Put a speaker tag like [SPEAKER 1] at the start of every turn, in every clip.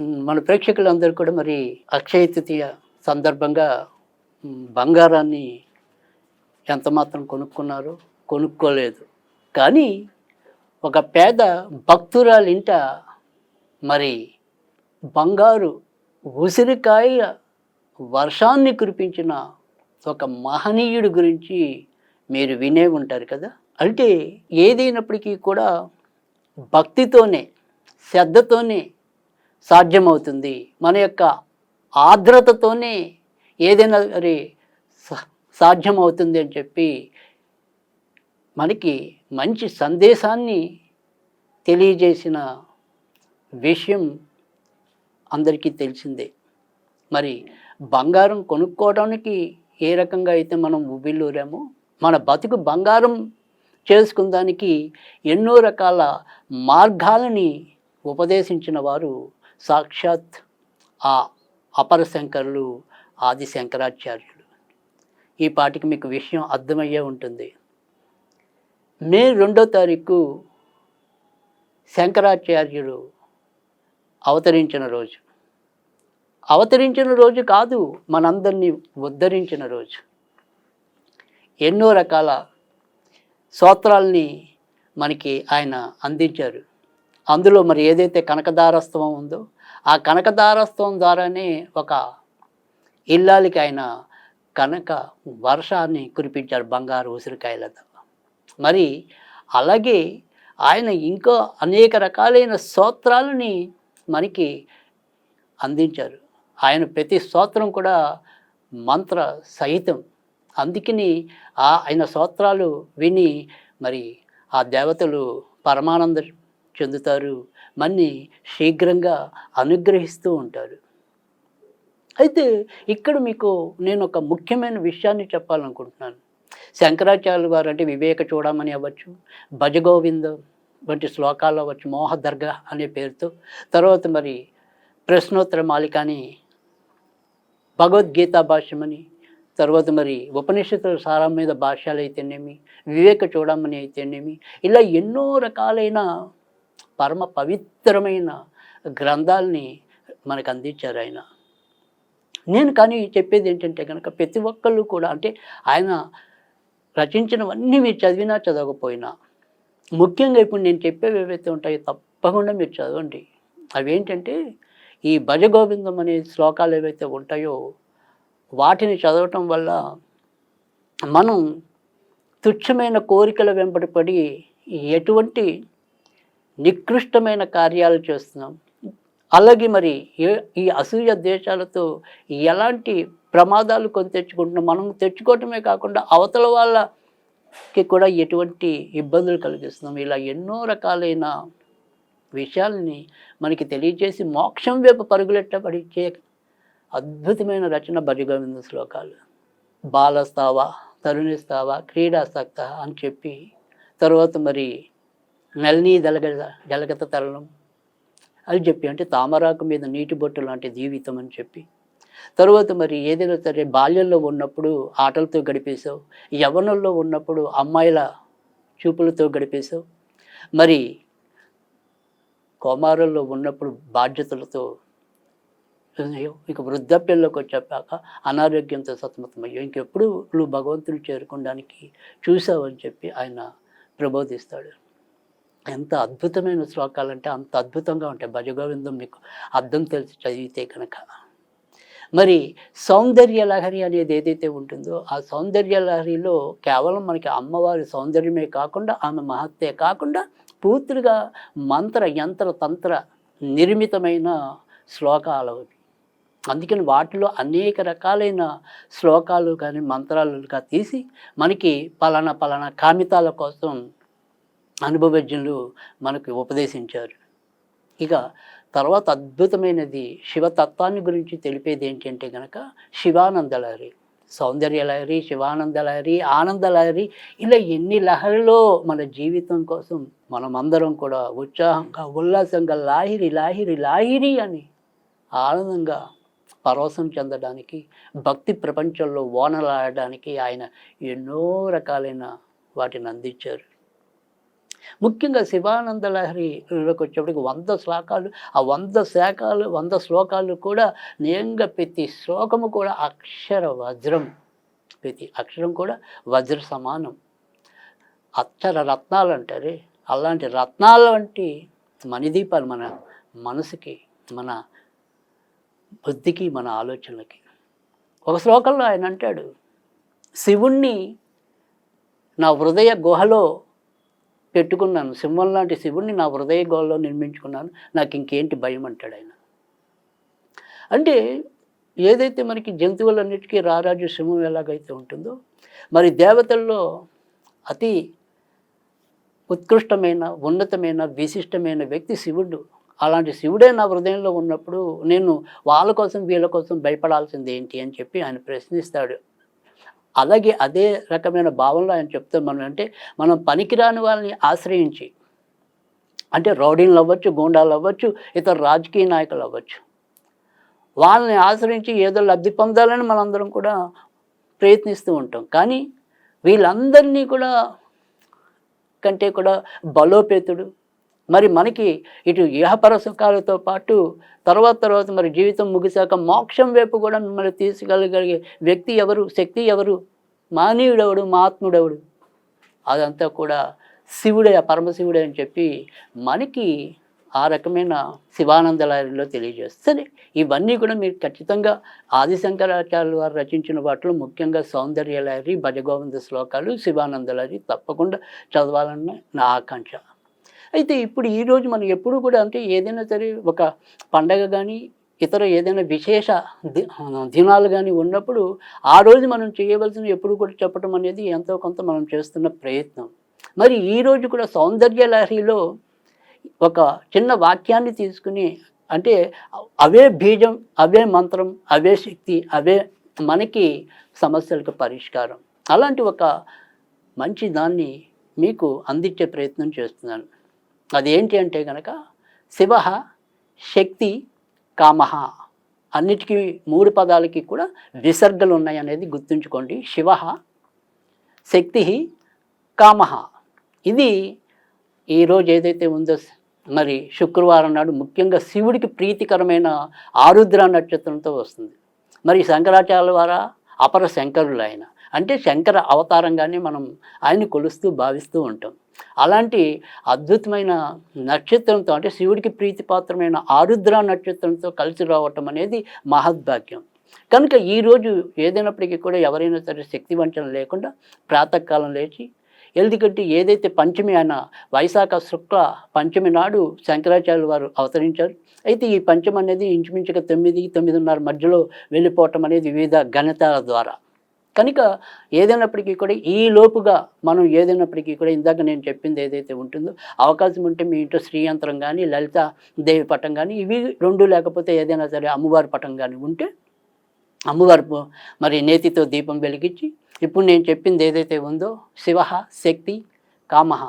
[SPEAKER 1] మన ప్రేక్షకులందరూ కూడా మరి అక్షయ తృతీయ సందర్భంగా బంగారాన్ని ఎంత మాత్రం కొనుక్కున్నారు కొనుక్కోలేదు. కానీ ఒక పేద భక్తురాలింట మరి బంగారు ఉసిరికాయల వర్షాన్ని కురిపించిన ఒక మహనీయుడి గురించి మీరు వినే ఉంటారు కదా? అంటే ఏదైనప్పటికీ కూడా భక్తితోనే శ్రద్ధతోనే సాధ్యమవుతుంది. మన యొక్క ఆర్ద్రతతోనే ఏదైనా మరి సాధ్యమవుతుంది అని చెప్పి మనకి మంచి సందేశాన్ని తెలియజేసిన విషయం అందరికీ తెలిసిందే. మరి బంగారం కొనుక్కోవడానికి ఏ రకంగా అయితే మనం ఉబిల్లూరామో మన బతుకు బంగారం చేసుకుందానికి ఎన్నో రకాల మార్గాలని ఉపదేశించిన వారు సాక్షాత్ ఆ అపర శంకరులు ఆది శంకరాచార్యులు ఈ పాటికి మీకు విషయం అర్థమయ్యే ఉంటుంది. మే రెండో తారీఖు శంకరాచార్యుడు అవతరించిన రోజు. అవతరించిన రోజు కాదు మనందరినీ ఉద్ధరించిన రోజు. ఎన్నో రకాల స్తోత్రాల్ని మనకి ఆయన అందించారు. అందులో మరి ఏదైతే కనకదారస్తవం ఉందో ఆ కనకదారస్తవం ద్వారానే ఒక ఇల్లాలికి ఆయన కనక వర్షాన్ని కురిపించారు బంగారు ఉసిరికాయలతో. మరి అలాగే ఆయన ఇంకా అనేక రకాలైన స్తోత్రాలని మనకి అందించారు. ఆయన ప్రతి స్తోత్రం కూడా మంత్ర సహితం. అందుకని ఆయన స్తోత్రాలు విని మరి ఆ దేవతలు పరమానంద చెందుతారు. మన్ని శీఘ్రంగా అనుగ్రహిస్తూ ఉంటారు. అయితే ఇక్కడ మీకు నేను ఒక ముఖ్యమైన విషయాన్ని చెప్పాలనుకుంటున్నాను. శంకరాచార్యులు గారు అంటే వివేక చూడమని అవ్వచ్చు భజగోవిందం వంటి శ్లోకాలు అవ్వచ్చు మోహ దర్గా అనే పేరుతో. తర్వాత మరి ప్రశ్నోత్తర మాలిక అని భగవద్గీత భాష్యమని తర్వాత మరి ఉపనిషత్తుల సారం మీద భాష్యాలు అయితేనేమి వివేక చూడమని అయితేనేమి ఇలా ఎన్నో రకాలైన పరమ పవిత్రమైన గ్రంథాలని మనకు అందించారు ఆయన. నేను కానీ చెప్పేది ఏంటంటే కనుక ప్రతి ఒక్కళ్ళు కూడా అంటే ఆయన రచించినవన్నీ మీరు చదివినా చదవకపోయినా ముఖ్యంగా ఇప్పుడు నేను చెప్పేవి ఏవైతే ఉంటాయో తప్పకుండా మీరు చదవండి. అవి ఏంటంటే ఈ భజగోవిందం అనే శ్లోకాలు ఏవైతే ఉంటాయో వాటిని చదవటం వల్ల మనం తుచ్చమైన కోరికల వెంబడి పడి ఎటువంటి నికృష్టమైన కార్యాలు చేస్తున్నాం. అలాగే మరి ఈ అసూయ దేశాలతో ఎలాంటి ప్రమాదాలు కొని తెచ్చుకుంటున్నాం? మనం తెచ్చుకోవటమే కాకుండా అవతల వాళ్ళకి కూడా ఎటువంటి ఇబ్బందులు కలిగిస్తున్నాం. ఇలా ఎన్నో రకాలైన విషయాల్ని మనకి తెలియజేసి మోక్షం వైపు పరుగులెట్టబడిచే అద్భుతమైన రచన భజగోవింద శ్లోకాలు. బాలస్తావా తరుణిస్తావా క్రీడాసక్త అని చెప్పి తర్వాత మరి నల్ని దలగ జలగత తరలం. అని చెప్పి అంటే తామరాకు మీద నీటి బొట్టు లాంటి జీవితం అని చెప్పి. తర్వాత మరి ఏదైనా సరే బాల్యంలో ఉన్నప్పుడు ఆటలతో గడిపేశావు యవనంలో ఉన్నప్పుడు అమ్మాయిల చూపులతో గడిపేశావు. మరి కోమారంలో ఉన్నప్పుడు బాధ్యతలతో ఇక వృద్ధాప్యంలోకి వచ్చాక అనారోగ్యంతో సతమతమయ్యో ఇంకెప్పుడు నువ్వు భగవంతుని చేరుకోవడానికి చూసావని చెప్పి ఆయన ప్రబోధిస్తాడు. ఎంత అద్భుతమైన శ్లోకాలంటే అంత అద్భుతంగా ఉంటాయి. భజగోవిందం మీకు అర్థం తెలిసి చదివితే కనుక. మరి సౌందర్య లహరి అనేది ఏదైతే ఉంటుందో ఆ సౌందర్య లహరిలో కేవలం మనకి అమ్మవారి సౌందర్యమే కాకుండా ఆమె మహత్తే కాకుండా పూర్తిగా మంత్ర యంత్ర తంత్ర నిర్మితమైన శ్లోకాలు అవి. అందుకని వాటిలో అనేక రకాలైన శ్లోకాలు కానీ మంత్రాలుగా తీసి మనకి పలానా పలానా కామితాల కోసం అనుభవజ్ఞులు మనకు ఉపదేశించారు. ఇక తర్వాత అద్భుతమైనది శివతత్వాన్ని గురించి తెలిపేది ఏంటంటే కనుక శివానంద లహరి సౌందర్య లహరి శివానంద లహరి ఆనంద లహరి ఇలా ఎన్ని లహరిలో మన జీవితం కోసం మనమందరం కూడా ఉత్సాహంగా ఉల్లాసంగా లాహిరి లాహిరి లాహిరి అని ఆనందంగా పరవశం చెందడానికి భక్తి ప్రపంచంలో ఓనలాడడానికి ఆయన ఎన్నో రకాలైన వాటిని అందించారు. ముఖ్యంగా శివానంద లహరిలోకి వచ్చేప్పటికి వంద శ్లోకాలు ఆ వంద శాఖలు వంద శ్లోకాలు కూడా నియంగా ప్రతి శ్లోకము కూడా అక్షర వజ్రం ప్రతి అక్షరం కూడా వజ్ర సమానం. అక్షర రత్నాలు అంటారే అలాంటి రత్నాల వంటి మణిదీపాలు మన మనసుకి మన బుద్ధికి మన ఆలోచనలకి. ఒక శ్లోకంలో ఆయన అంటాడు శివుణ్ణి నా హృదయ గుహలో పెట్టుకున్నాను. సింహం లాంటి శివుణ్ణి నా హృదయ గుహలో నిర్మించుకున్నాను. నాకు ఇంకేంటి భయం అంటాడు ఆయన. అంటే ఏదైతే మనకి జంతువులన్నిటికీ రారాజు సింహం ఎలాగైతే ఉంటుందో మరి దేవతల్లో అతి ఉత్కృష్టమైన ఉన్నతమైన విశిష్టమైన వ్యక్తి శివుడు. అలాంటి శివుడే నా హృదయంలో ఉన్నప్పుడు నేను వాళ్ళ కోసం వీళ్ళ కోసం భయపడాల్సింది ఏంటి అని చెప్పి ఆయన ప్రశ్నిస్తాడు. అలాగే అదే రకమైన భావంలో ఆయన చెప్తాం మనం అంటే మనం పనికిరాని వాళ్ళని ఆశ్రయించి అంటే రౌడీలు అవ్వచ్చు గూండాలు అవ్వచ్చు ఇతర రాజకీయ నాయకులు అవ్వచ్చు. వాళ్ళని ఆశ్రయించి ఏదో లబ్ధి పొందాలని మనందరం కూడా ప్రయత్నిస్తూ ఉంటాం. కానీ వీళ్ళందరినీ కూడా కంటే కూడా బలోపేతుడు మరి మనకి ఇటు ఇహపర సుఖాలతో పాటు తర్వాత తర్వాత మరి జీవితం ముగిశాక మోక్షం వైపు కూడా మిమ్మల్ని తీసుకెళ్ళగలిగే వ్యక్తి ఎవరు శక్తి ఎవరు? మానవుడెవడు మహాత్ముడెవడు అదంతా కూడా శివుడే పరమశివుడే అని చెప్పి మనకి ఆ రకమైన శివానంద లహరిలో తెలియజేస్తుంది. ఇవన్నీ కూడా మీరు ఖచ్చితంగా ఆదిశంకరాచార్యులు వారు రచించిన వాటిలో ముఖ్యంగా సౌందర్య లహరి భజగోవింద శ్లోకాలు శివానంద లహరి తప్పకుండా చదవాలన్న నా ఆకాంక్ష. అయితే ఇప్పుడు ఈరోజు మనం ఎప్పుడు కూడా అంటే ఏదైనా సరే ఒక పండగ కానీ ఇతర ఏదైనా విశేష దినాలు కానీ ఉన్నప్పుడు ఆ రోజు మనం చేయవలసిన ఎప్పుడు కూడా చెప్పడం అనేది ఎంతో కొంత మనం చేస్తున్న ప్రయత్నం. మరి ఈరోజు కూడా సౌందర్య లహరిలో ఒక చిన్న వాక్యాన్ని తీసుకుని అంటే అవే బీజం అవే మంత్రం అవే శక్తి అవే మనకి సమస్యలకు పరిష్కారం. అలాంటి ఒక మంచి దాన్ని మీకు అందించే ప్రయత్నం చేస్తున్నాను. అదేంటి అంటే కనుక శివ శక్తి కామహ అన్నిటికీ మూడు పదాలకి కూడా విసర్గలు ఉన్నాయి అనేది గుర్తుంచుకోండి. శివ శక్తి కామహ ఇది ఈరోజు ఏదైతే ఉందో మరి శుక్రవారం నాడు ముఖ్యంగా శివుడికి ప్రీతికరమైన ఆరుద్ర నక్షత్రంతో వస్తుంది. మరి శంకరాచార్యుల వారా? అపర శంకరులు ఆయన. అంటే శంకర అవతారంగానే మనం ఆయన్ని కొలుస్తూ భావిస్తూ ఉంటాం. అలాంటి అద్భుతమైన నక్షత్రంతో అంటే శివుడికి ప్రీతిపాత్రమైన ఆరుద్ర నక్షత్రంతో కలిసి రావటం అనేది మహద్భాగ్యం. కనుక ఈరోజు ఏదైనప్పటికీ కూడా ఎవరైనా సరే శక్తి వంచన లేకుండా ప్రాతకాలం లేచి ఎందుకంటే ఏదైతే పంచమి అయిన వైశాఖ శుక్ల పంచమి నాడు శంకరాచార్యులు వారు అవతరించారు. అయితే ఈ పంచమనేది ఇంచుమించుగా తొమ్మిది తొమ్మిదిన్నర మధ్యలో వెళ్ళిపోవటం అనేది వివిధ గణితాల ద్వారా. కనుక ఏదైనప్పటికీ కూడా ఈ లోపుగా మనం ఏదైనప్పటికీ కూడా ఇందాక నేను చెప్పింది ఏదైతే ఉంటుందో అవకాశం ఉంటే మీ ఇంట్లో శ్రీయంత్రం కానీ లలిత దేవి పటం కానీ ఇవి రెండు లేకపోతే ఏదైనా సరే అమ్మవారి పటం కానీ ఉంటే అమ్మవారి మరి నేతితో దీపం వెలిగించి ఇప్పుడు నేను చెప్పింది ఏదైతే ఉందో శివ శక్తి కామహ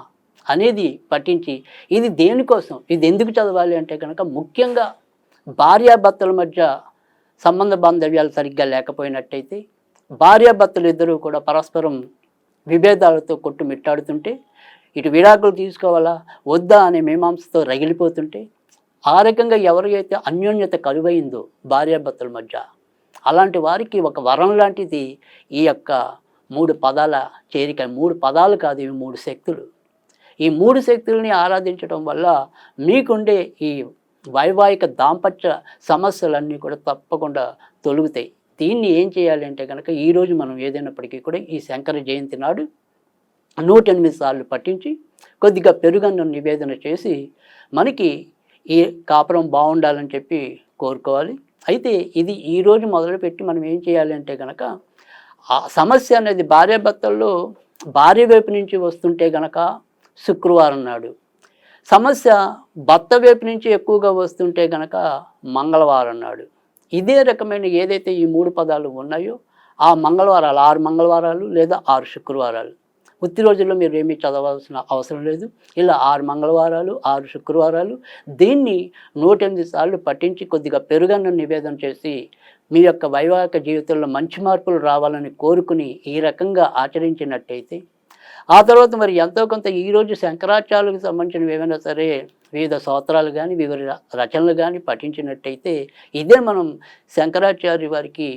[SPEAKER 1] అనేది పఠించి ఇది దేనికోసం? ఇది ఎందుకు చదవాలి అంటే కనుక ముఖ్యంగా భార్యాభర్తల మధ్య సంబంధ బాంధవ్యాలు సరిగ్గా లేకపోయినట్టయితే భార్యాభర్తలు ఇద్దరూ కూడా పరస్పరం విభేదాలతో కొట్టుమిట్టాడుతుంటే ఇటు విడాకులు తీసుకోవాలా వద్దా అనే మీమాంసతో రగిలిపోతుంటే ఆ రకంగా ఎవరికైతే అన్యోన్యత కలువైందో భార్యాభర్తల మధ్య అలాంటి వారికి ఒక వరం లాంటిది ఈ యొక్క మూడు పదాల చేరిక మూడు పదాలు కాదు ఇవి మూడు శక్తులు. ఈ మూడు శక్తుల్ని ఆరాధించడం వల్ల మీకుండే ఈ వైవాహిక దాంపత్య సమస్యలన్నీ కూడా తప్పకుండా తొలుగుతాయి. దీన్ని ఏం చేయాలి అంటే కనుక ఈరోజు మనం ఏదైనప్పటికీ కూడా ఈ శంకర జయంతి నాడు నూట ఎనిమిది సార్లు పట్టించి కొద్దిగా పెరుగన్నం నివేదన చేసి మనకి ఈ కాపురం బాగుండాలని చెప్పి కోరుకోవాలి. అయితే ఇది ఈరోజు మొదలుపెట్టి మనం ఏం చేయాలి అంటే కనుక ఆ సమస్య అనేది భార్యాభర్తల్లో భార్య వైపు నుంచి వస్తుంటే గనక శుక్రవారం నాడు సమస్య భర్త వైపు నుంచి ఎక్కువగా వస్తుంటే గనక మంగళవారం నాడు ఇదే రకమైన ఏదైతే ఈ మూడు పదాలు ఉన్నాయో ఆ మంగళవారాలు ఆరు మంగళవారాలు లేదా ఆరు శుక్రవారాలు. ఉత్తి రోజుల్లో మీరు ఏమీ చదవాల్సిన అవసరం లేదు. ఇలా ఆరు మంగళవారాలు ఆరు శుక్రవారాలు దీన్ని నూట ఎనిమిది సార్లు పఠించి కొద్దిగా పెరుగన్న నివేదన చేసి మీ యొక్క వైవాహిక జీవితంలో మంచి మార్పులు రావాలని కోరుకుని ఈ రకంగా ఆచరించినట్టయితే ఆ తర్వాత మరి ఎంతో కొంత ఈరోజు శంకరాచార్యులకు సంబంధించినవి ఏమైనా సరే వివిధ స్తోత్రాలు కానీ వివిధ రచనలు కానీ పఠించినట్టయితే ఇదే మనం శంకరాచార్య వారికి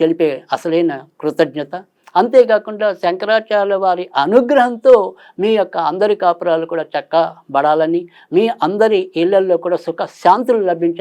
[SPEAKER 1] తెలిపే అసలైన కృతజ్ఞత. అంతేకాకుండా శంకరాచార్య వారి అనుగ్రహంతో మీ యొక్క అందరి కాపురాలు కూడా చక్కబడాలని మీ అందరి ఇళ్ళల్లో కూడా సుఖ శాంతులు లభించాలి